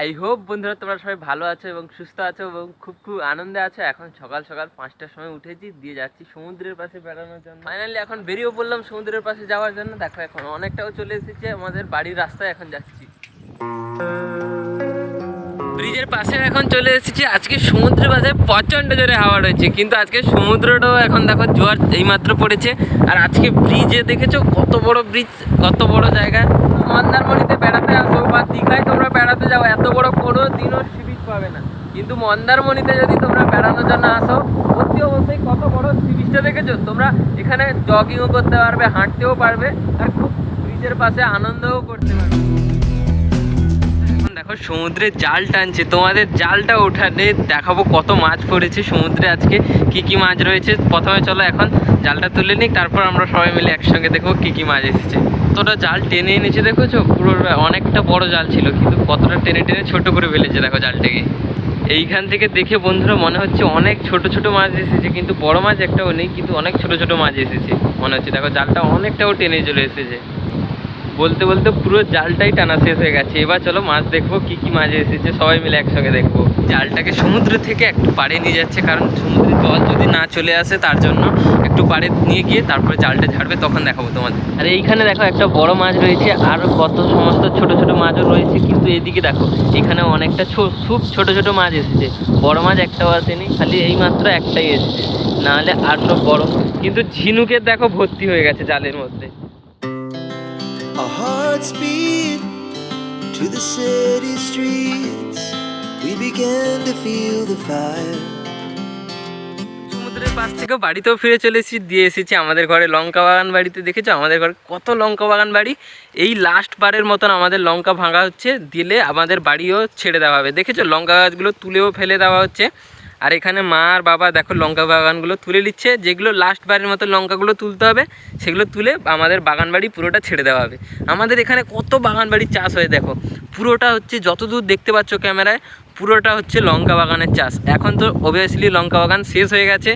I hope বন্ধুরা তোমরা সবাই ভালো আছো এবং সুস্থ আছো এবং খুব খুব আনন্দে আছো। এখন সকাল সকাল পাঁচটার সময় উঠেছি, দিয়ে যাচ্ছি সমুদ্রের পাশে বেড়ানোর জন্য। ফাইনালি এখন বেরিয়েও পড়লাম সমুদ্রের পাশে যাওয়ার জন্য। দেখো এখন অনেকটাও চলে এসেছে, আমাদের বাড়ির রাস্তায় এখন যাচ্ছি। ব্রিজের পাশে এখন চলে এসেছি। আজকে সমুদ্রের পাশে প্রচণ্ড জোরে হাওয়া রয়েছে, কিন্তু আজকে সমুদ্রটাও এখন দেখো জোয়ার এইমাত্র পড়েছে। আর আজকে ব্রিজে দেখেছ কত বড় ব্রিজ কত বড় জায়গা মন্দারমণিতে বেড়াতে আসো বা দীঘায় তোমরা বেড়াতে যাও এত বড় কোনো দিনও সি বিচ পাবে না কিন্তু মন্দারমণিতে যদি তোমরা বেড়ানোর জন্য আসো অতি অবশ্যই কত বড় সি বিচটা দেখেছ? তোমরা এখানে জগিংও করতে পারবে, হাঁটতেও পারবে, আর খুব ব্রিজের পাশে আনন্দও করতে পারবে। দেখো, সমুদ্রে জাল টানছে। তোমাদের জালটা ওঠানে দেখাবো কত মাছ পড়েছে সমুদ্রে আজকে, কি কি মাছ রয়েছে। প্রথমে চলো এখন জালটা তুলে নিই, তারপর আমরা সবাই মিলে একসঙ্গে দেখব কি কি মাছ এসেছে। কতটা জাল টেনে এনেছে দেখেছ? পুরো অনেকটা বড় জাল ছিল, কিন্তু কতটা টেনে টেনে ছোট করে ফেলেছে দেখো জালটাকে। এইখান থেকে দেখে বন্ধুরা মনে হচ্ছে অনেক ছোট ছোট মাছ এসেছে, কিন্তু বড় মাছ একটাও নেই, কিন্তু অনেক ছোট ছোট মাছ এসেছে, মনে হচ্ছে। দেখো, জালটা অনেকটাও টেনে চলে এসেছে। বলতে বলতে পুরো জালটাই টানা শেষ হয়ে গেছে। এবার চলো মাছ দেখব, কি কি মাছ এসেছে, সবাই মিলে একসঙ্গে দেখব। জালটাকে সমুদ্র থেকে একটু পাড়ে নিয়ে যাচ্ছে, কারণ সমুদ্রের জল যদি না চলে আসে, তার জন্য একটু পাড়ে নিয়ে গিয়ে তারপরে জালটা ঝাড়বে তখন দেখাবো তোমাদের আর এইখানে দেখো একটা বড় মাছ রয়েছে আর কত সমস্ত ছোট ছোট মাছও রয়েছে কিন্তু এদিকে দেখো এখানে অনেকটা ছো- খুব ছোট ছোট মাছ এসেছে বড় মাছ একটাও আসেনি খালি এই মাত্র একটাই এসেছে নাহলে আর সব বড় কিন্তু ঝিনুকের দেখো ভর্তি হয়ে গেছে জালের মধ্যে to the city streets. We began to feel the fire. পাশ থেকে বাড়িতেও ফিরে চলে এসেছি, দিয়ে এসেছি আমাদের ঘরে লঙ্কা বাগান বাড়িতে। দেখেছ? আমাদের ঘরে কত লঙ্কা বাগান বাড়ি। এই লাস্ট বারের মতন আমাদের লঙ্কা ভাঙা হচ্ছে, দিলে আমাদের বাড়িও ছেড়ে দেওয়া হবে। দেখেছ? লঙ্কা গাছগুলো তুলেও ফেলে দেওয়া হচ্ছে। আর এখানে মা আর বাবা দেখো লঙ্কা বাগানগুলো তুলে নিচ্ছে। যেগুলো লাস্ট বারের মতো লঙ্কাগুলো তুলতে হবে, সেগুলো তুলে আমাদের বাগান বাড়ি পুরোটা ছেড়ে দেওয়া হবে। আমাদের এখানে কত বাগান বাড়ির চাষ হয় দেখো। পুরোটা হচ্ছে যতদূর দেখতে পাচ্ছ ক্যামেরায় পুরোটা হচ্ছে লঙ্কা বাগানের চাষ। এখন তো অবভিয়াসলি লঙ্কা বাগান শেষ হয়ে গেছে।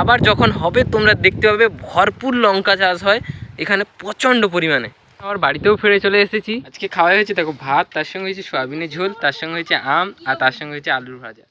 আবার যখন হবে তোমরা দেখতে পাবে ভরপুর লঙ্কা চাষ হয় এখানে প্রচণ্ড পরিমাণে। আমার বাড়িতেও ফিরে চলে এসেছি। আজকে খাওয়া হয়েছে দেখো ভাত তার সঙ্গে হয়েছে সয়াবিনের ঝোল তার সঙ্গে হয়েছে আম আর তার সঙ্গে হয়েছে আলুর ভাজা।